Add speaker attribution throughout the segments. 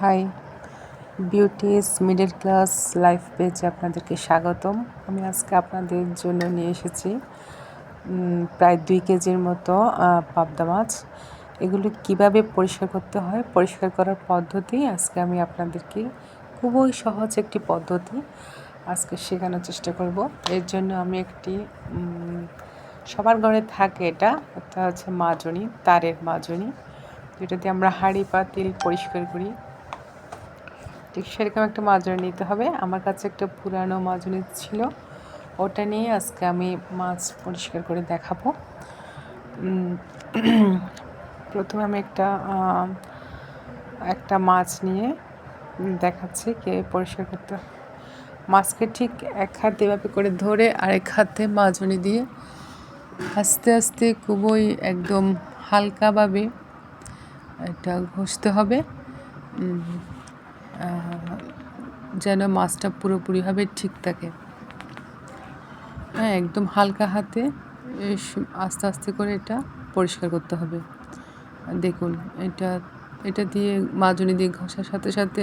Speaker 1: Hi, beauties, middle class life পেজে আপনাদেরকে স্বাগতম। আমি আজকে আপনাদের জন্য নিয়ে এসেছি প্রায় দুই কেজির মতো পাবদা মাছ। এগুলো কীভাবে পরিষ্কার করতে হয়? পরিষ্কার করার পদ্ধতি আজকে আমি আপনাদেরকে খুবই সহজ একটি পদ্ধতি আজকে শেখানোর চেষ্টা করব। এর জন্য আমি একটি সবার ঘরে থাকে এটা। একটা হচ্ছে মাজনি, তারের মাজনি। যেটা দিয়ে আমরা হাঁড়ি পাতিল পরিষ্কার করি। ঠিক সেরকম একটা মাজনি নিতে হবে। আমার কাছে একটা পুরানো মাজনি ছিল। ওটা নিয়ে আজকে আমি মাছ পরিষ্কার করে দেখাবো। প্রথমে আমি একটা একটা মাছ নিয়ে দেখাচ্ছি কে পরিষ্কার করতে। মাছকে ঠিক এক হাতে এভাবে করে ধরে আরেক হাতে মাজনি দিয়ে আস্তে আস্তে খুবই একদম হালকাভাবে এটা ঘষতে হবে। যেন মাছটা পুরোপুরিভাবে ঠিক থাকে। হ্যাঁ একদম হালকা হাতে আস্তে আস্তে করে এটা পরিষ্কার করতে হবে। দেখুন, এটা এটা দিয়ে মাজনি দিয়ে ঘষার সাথে সাথে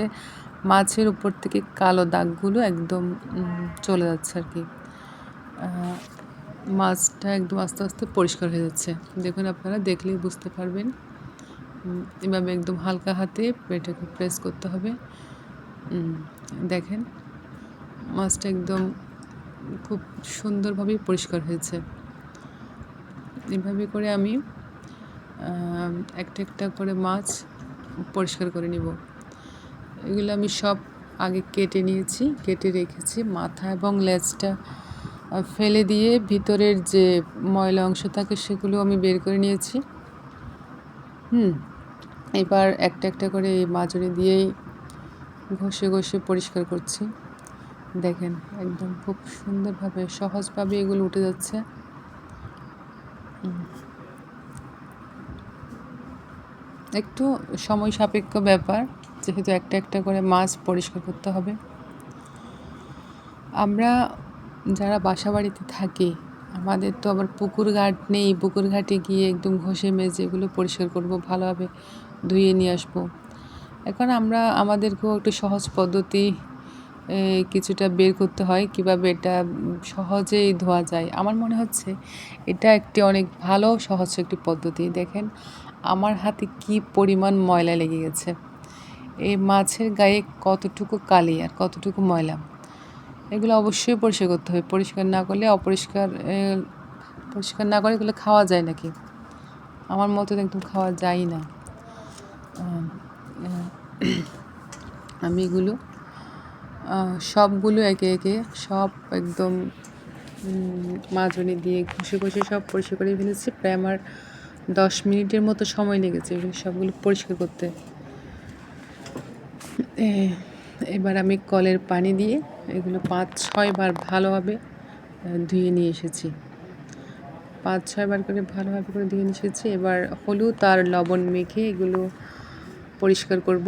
Speaker 1: মাছের উপর থেকে কালো দাগগুলো একদম চলে যাচ্ছে আর কি। মাছটা একদম আস্তে আস্তে পরিষ্কার হয়ে যাচ্ছে। দেখুন আপনারা, দেখলেই বুঝতে পারবেন। এভাবে একদম হালকা হাতে এটাকে প্রেস করতে হবে। দেখেন, মাছটা একদম খুব সুন্দরভাবে পরিষ্কার হয়েছে। এভাবে করে আমি একটা একটা করে মাছ পরিষ্কার করে নিব। এগুলো আমি সব আগে কেটে নিয়েছি, কেটে রেখেছি। মাথা এবং লেজটা ফেলে দিয়ে ভিতরের যে ময়লা অংশ থাকে সেগুলো আমি বের করে নিয়েছি। হুম, এবার একটা একটা করে এই মাজনি দিয়েই ঘষে ঘষে পরিষ্কার করছি। দেখেন, একদম খুব সুন্দরভাবে, সহজভাবে এগুলো উঠে যাচ্ছে। একটু সময় সাপেক্ষ ব্যাপার, যেহেতু একটা একটা করে মাছ পরিষ্কার করতে হবে। আমরা যারা বাসা বাড়িতে থাকি, আমাদের তো আবার পুকুর ঘাট নেই। পুকুর ঘাটে গিয়ে একদম ঘষে মেজে এগুলো পরিষ্কার করব, ভালোভাবে ধুয়ে নিয়ে আসব। এখন আমরা, আমাদেরকেও একটু সহজ পদ্ধতি কিছুটা বের করতে হয়, কীভাবে এটা সহজেই ধোয়া যায়। আমার মনে হচ্ছে এটা একটি অনেক ভালো, সহজ একটি পদ্ধতি। দেখেন, আমার হাতে কি পরিমাণ ময়লা লেগে গেছে। এই মাছের গায়ে কতটুকু কালি আর কতটুকু ময়লা? এগুলো অবশ্যই পরিষ্কার করতে হবে। পরিষ্কার না করলে অপরিষ্কার পরিষ্কার না করে এগুলো খাওয়া যায় নাকি? আমার মতো একদম খাওয়া যায় না। আমি এগুলো সবগুলো একে একে সব একদম মাজনি দিয়ে ঘষে ঘষে সব পরিষ্কার করে ফেলেছি। প্রায় আমার দশ মিনিটের মতো সময় লেগেছে এগুলো সবগুলো পরিষ্কার করতে। এবার আমি কলের পানি দিয়ে এগুলো পাঁচ ছয়বার ভালোভাবে ধুয়ে নিয়ে এসেছি। পাঁচ ছয়বার করে ভালোভাবে করে ধুয়ে নিয়ে এসেছি। এবার হলুদ আর লবণ মেখে এগুলো পরিষ্কার করব।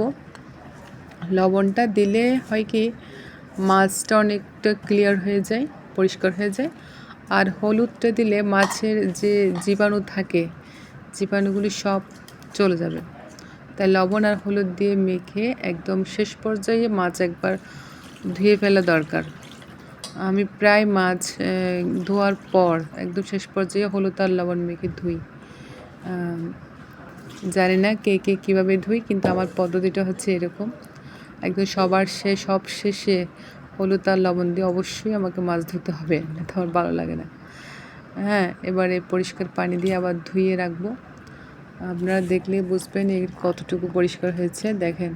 Speaker 1: লবণটা দিলে হয় কি, মাছটা অনেকটা ক্লিয়ার হয়ে যায়, পরিষ্কার হয়ে যায়। আর হলুদটা দিলে মাছের যে জীবাণু থাকে, জীবাণুগুলি সব চলে যাবে। তাই লবণ আর হলুদ দিয়ে মেখে একদম শেষ পর্যায়ে মাছ একবার ধুয়ে ফেলা দরকার। আমি প্রায় মাছ ধোয়ার পর একদম শেষ পর্যায়ে হলুদ আর লবণ মেখে ধুই। জানি না কে কে কীভাবে ধুই, কিন্তু আমার পদ্ধতিটা হচ্ছে এরকম। একদম সবার শেষ সব শেষে হলুদ আর লবণ দিয়ে অবশ্যই আমাকে মাছ ধুতে হবে না তো আমার ভালো লাগে না। হ্যাঁ এবারে পরিষ্কার পানি দিয়ে আবার ধুয়ে রাখব। আপনারা দেখলে বুঝবেন এর কতটুকু পরিষ্কার হয়েছে। দেখেন,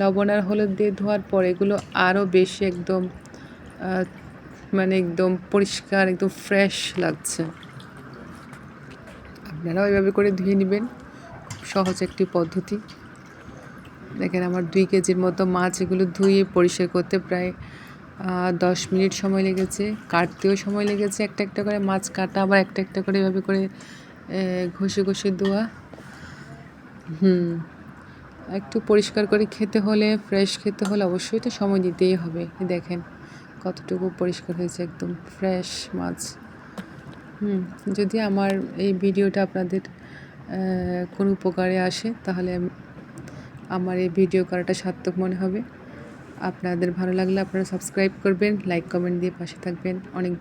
Speaker 1: লবণ আর হলুদ দিয়ে ধোয়ার পর এগুলো আরও বেশি একদম মানে একদম পরিষ্কার, একদম ফ্রেশ লাগছে। আপনারাও এভাবে করে ধুয়ে নেবেন। সহজ একটি পদ্ধতি। দেখেন আমার দুই কেজির মতো মাছ এগুলো ধুয়ে পরিষ্কার করতে প্রায় দশ মিনিট সময় লেগেছে। কাটতেও সময় লেগেছে। একটা একটা করে মাছ কাটা, আবার একটা একটা করে এভাবে করে ঘষে ঘষে ধোয়া। হুম, একটু পরিষ্কার করে খেতে হলে, ফ্রেশ খেতে হলে অবশ্যই তো সময় দিতেই হবে। দেখেন কতটুকু পরিষ্কার হয়েছে একদম ফ্রেশ মাছ। হুম, যদি আমার এই ভিডিওটা আপনাদের কোনো উপকারে আসে, তাহলে আমার এই ভিডিও করাটা সার্থক মনে হবে। আপনাদের ভালো লাগলে আপনারা সাবস্ক্রাইব করবেন লাইক কমেন্ট দিয়ে পাশে থাকবেন। অনেক